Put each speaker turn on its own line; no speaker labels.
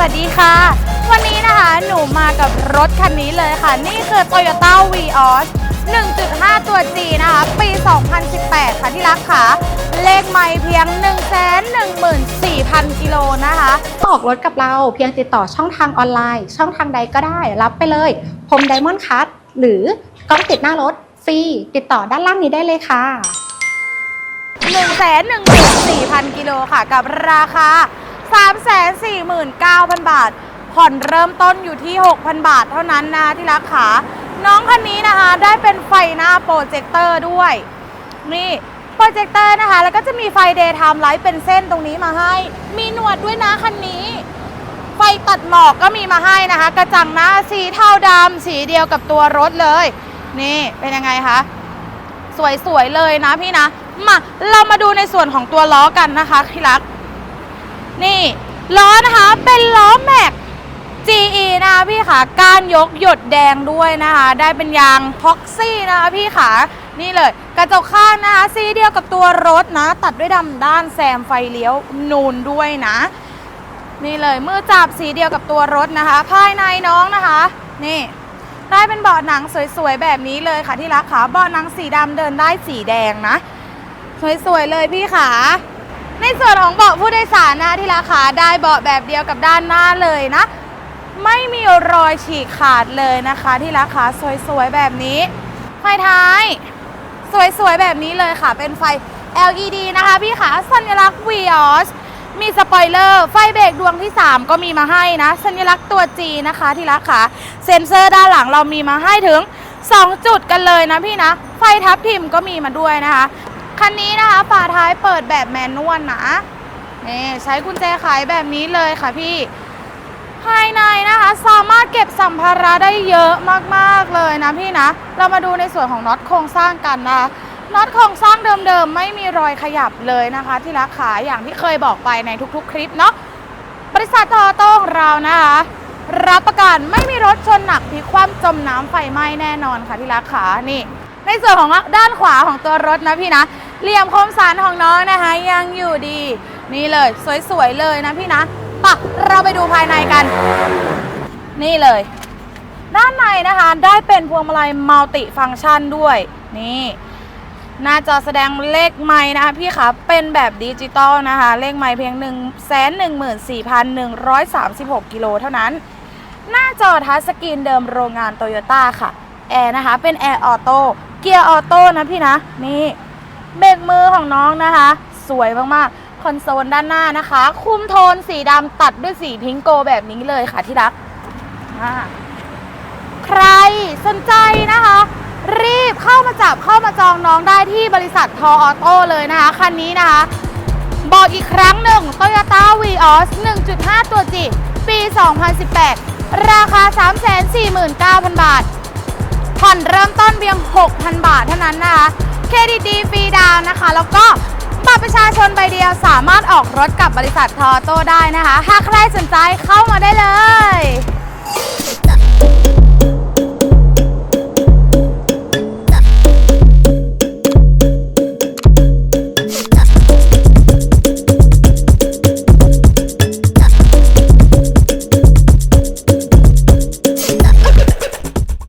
วัสดีค่ะ วันนี้นะคะหนูมากับรถคันนี้เลยค่ะ นี่คือ Toyota Vios 1.5 ตัว G นะคะ ปี 2018 ค่ะที่รักค่ะ เลขไม่เพียง 114,000 กิโลนะคะ
ออกรถกับเราเพียงติดต่อช่องทางออนไลน์ ช่องทางใดก็ได้ รับไปเลยพรมไดมอนด์คัทหรือกล้องติดหน้ารถฟรีติดต่อด้านล่างนี้ได้เลยค่ะ
114,000 กิโลค่ะ กับราคา 349,000 บาท ผ่อนเริ่มต้นอยู่ที่ 6,000 บาทเท่านั้นนะคะที่รักขา น้องคันนี้นะคะได้เป็นไฟหน้าโปรเจคเตอร์ด้วย นี่โปรเจคเตอร์นะคะ แล้วก็จะมีไฟเดย์ไทม์ไลท์เป็นเส้นตรงนี้มาให้ มีหนวดด้วยนะคันนี้ ไฟตัดหมอกก็มีมาให้นะคะ กระจังหน้าสีเทาดำสีเดียวกับตัวรถเลย นี่เป็นยังไงคะสวยๆเลยนะพี่นะ มาเรามาดูในส่วนของตัวล้อกันนะคะที่รัก นี่ล้อนะคะเป็นล้อแม็ก GE นะคะพี่ขาก้านยกหยดแดงด้วยนะคะ ได้เป็นยางพ็อกซี่นะคะพี่ขานี่เลย กระจกข้างนะคะสีเดียวกับตัวรถนะ ตัดด้วยดำด้านแซมไฟเลี้ยวนูนด้วยนะ นี่เลยมือจับสีเดียวกับตัวรถนะคะ ภายในน้องนะคะ นี่ได้เป็นเบาะหนังสวยๆแบบนี้เลยค่ะที่รักขาเบาะหนังสีดำเดินได้สีแดงนะ สวยๆเลยพี่ขา ในส่วนของเบาะผู้โดยสารนะที่รักขาได้เบาะแบบเดียวกับด้านหน้าเลยนะ ไม่มีรอยฉีกขาดเลยนะคะ ที่รักขาสวยๆแบบนี้ ไฟท้าย สวยๆแบบนี้เลยค่ะ เป็นไฟ LED นะคะพี่ขาสัญลักษณ์ Vios มีสปอยเลอร์ ไฟเบรกดวงที่ 3 ก็มีมาให้นะ สัญลักษณ์ตัว G นะคะที่รักขาเซ็นเซอร์ด้านหลังเรามีมาให้ถึง 2 จุดกันเลยนะพี่นะ ไฟทับทิมก็มีมาด้วยนะคะ คันนี้นะคะฝาท้ายเปิดแบบแมนนวลนะนี่ใช้กุญแจไขแบบนี้เลยค่ะพี่ ภายในนะคะสามารถเก็บสัมภาระได้เยอะมากๆเลยนะพี่นะ เรามาดูในส่วนของน็อตโครงสร้างกันนะคะน็อตโครงสร้างเดิมๆ ไม่มีรอยขยับเลยนะคะ ที่รักขาอย่างที่เคยบอกไปในทุกๆ คลิปเนาะบริษัททอโต้ของเรานะคะ รับประกันไม่มีรถชนหนักพลิกคว่ำจมน้ำไฟไหม้แน่นอนค่ะที่รักขานี่ ในส่วนของด้านขวาของตัวรถนะพี่นะ เหลี่ยมคมสันของน้องนะคะ ยังอยู่ดี นี่เลย สวยๆเลยนะพี่นะปะเราไปดูภายในกัน นี่เลย ด้านในนะคะได้เป็นพวงมาลัยมัลติฟังก์ชันด้วย นี่หน้าจอแสดงเลขไม้นะคะพี่คะเป็นแบบดิจิตอลนะคะ เลขไม้เพียง 1 1 4 1 3 6 กิโลเท่านั้น หน้าจอทัชสกรีนเดิมโรงงานโตโยต้าค่ะ แอร์นะคะ เป็นแอร์ออโต้เกียร์ออโต้นะพี่นะ นี่ เบรกมือของน้องนะคะ สวยมากๆ คอนโซลด้านหน้านะคะ คุมโทนสีดำตัดด้วยสีพิงโกแบบนี้เลยค่ะที่รัก ใครสนใจนะคะ รีบเข้ามาจับเข้ามาจองน้องได้ที่บริษัททอออโต้เลยนะคะ คันนี้นะคะ บอกอีกครั้งหนึ่ง Toyota Vios 1.5 ตัว G ปี 2018 ราคา 349,000 บาท ผ่อนเริ่มต้นเพียง 6,000 บาทเท่านั้นนะคะ เครดิตดีฟรีดาวน์นะคะ แล้วก็บัตรประชาชนใบเดียวสามารถออกรถกับบริษัททอโต้ได้นะคะ หากใครสนใจเข้ามาได้เลย